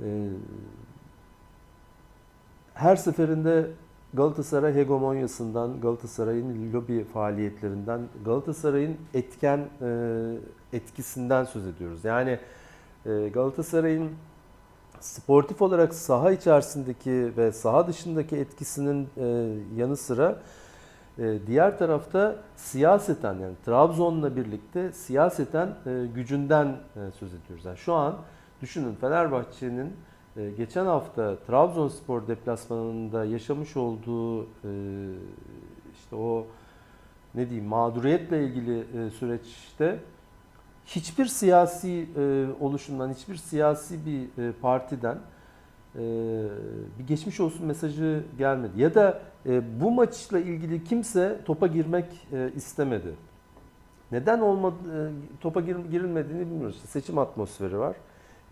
Ee, her seferinde Galatasaray hegemonyasından, Galatasaray'ın lobi faaliyetlerinden, Galatasaray'ın etken e, etkisinden söz ediyoruz. Yani e, Galatasaray'ın sportif olarak saha içerisindeki ve saha dışındaki etkisinin e, yanı sıra diğer tarafta siyaseten yani Trabzon'la birlikte siyaseten gücünden söz ediyoruz. Yani şu an düşünün Fenerbahçe'nin e, geçen hafta Trabzonspor deplasmanında yaşamış olduğu e, işte o ne diyeyim mağduriyetle ilgili e, süreçte hiçbir siyasi oluşumdan, hiçbir siyasi bir partiden bir geçmiş olsun mesajı gelmedi. Ya da bu maçla ilgili kimse topa girmek istemedi. Neden olmadı, topa gir- girilmediğini bilmiyoruz. İşte seçim atmosferi var.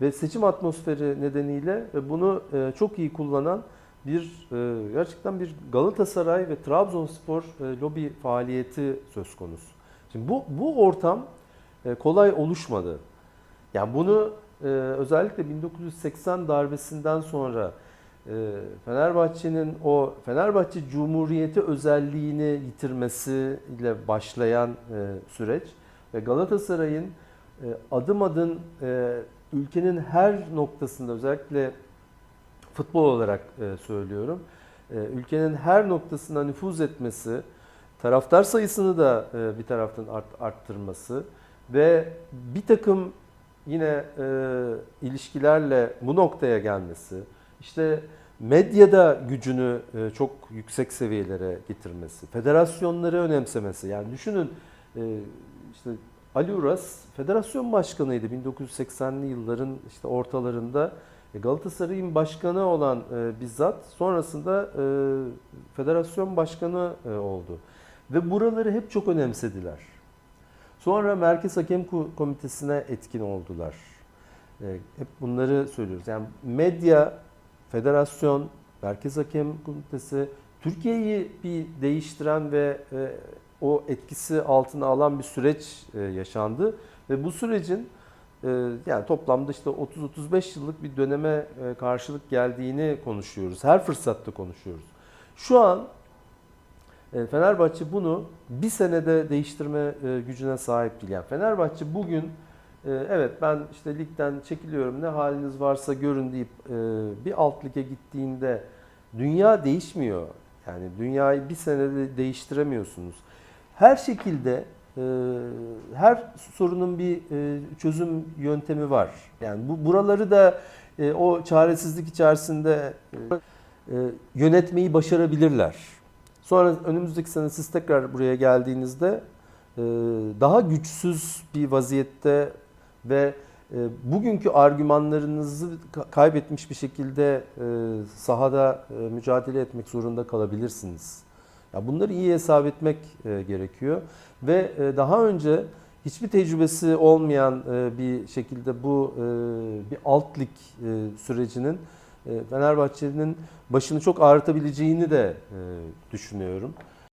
Ve seçim atmosferi nedeniyle e, bunu e, çok iyi kullanan bir e, gerçekten bir Galatasaray ve Trabzonspor lobi faaliyeti söz konusu. Şimdi bu bu ortam kolay oluşmadı. Yani bunu özellikle 1980 darbesinden sonra Fenerbahçe'nin o Fenerbahçe Cumhuriyeti özelliğini yitirmesiyle başlayan süreç ve Galatasaray'ın adım adım ülkenin her noktasında özellikle futbol olarak e, söylüyorum. e, ülkenin her noktasına nüfuz etmesi, taraftar sayısını da e, bir taraftan art- arttırması ve bir takım yine e, ilişkilerle bu noktaya gelmesi, işte medyada gücünü e, çok yüksek seviyelere getirmesi, federasyonları önemsemesi. Yani düşünün e, işte Ali Uras federasyon başkanıydı 1980'li yılların işte ortalarında. E, Galatasaray'ın başkanı olan e, bizzat sonrasında e, federasyon başkanı e, oldu. Ve buraları hep çok önemsediler. Sonra Merkez Hakem Ko- Komitesi'ne etkin oldular. E, hep bunları söylüyoruz. Yani medya, federasyon, Merkez Hakem Komitesi Türkiye'yi bir değiştiren ve e, o etkisi altına alan bir süreç e, yaşandı ve bu sürecin e, yani toplamda işte 30-35 yıllık bir döneme e, karşılık geldiğini konuşuyoruz. Her fırsatta konuşuyoruz. Şu an Fenerbahçe bunu bir senede değiştirme gücüne sahip değil. Yani Fenerbahçe bugün evet ben işte ligden çekiliyorum ne haliniz varsa görün deyip bir alt lige gittiğinde dünya değişmiyor. Yani dünyayı bir senede değiştiremiyorsunuz. Her şekilde e, her sorunun bir e, çözüm yöntemi var. Yani bu buraları da e, o çaresizlik içerisinde e, e, yönetmeyi başarabilirler. Sonra önümüzdeki sene siz tekrar buraya geldiğinizde e, daha güçsüz bir vaziyette ve e, bugünkü argümanlarınızı ka- kaybetmiş bir şekilde e, sahada e, mücadele etmek zorunda kalabilirsiniz. Ya bunları iyi hesap etmek e, gerekiyor ve e, daha önce hiçbir tecrübesi olmayan e, bir şekilde bu bir alt lig sürecinin e, Fenerbahçe'nin başını çok ağrıtabileceğini de düşünüyorum.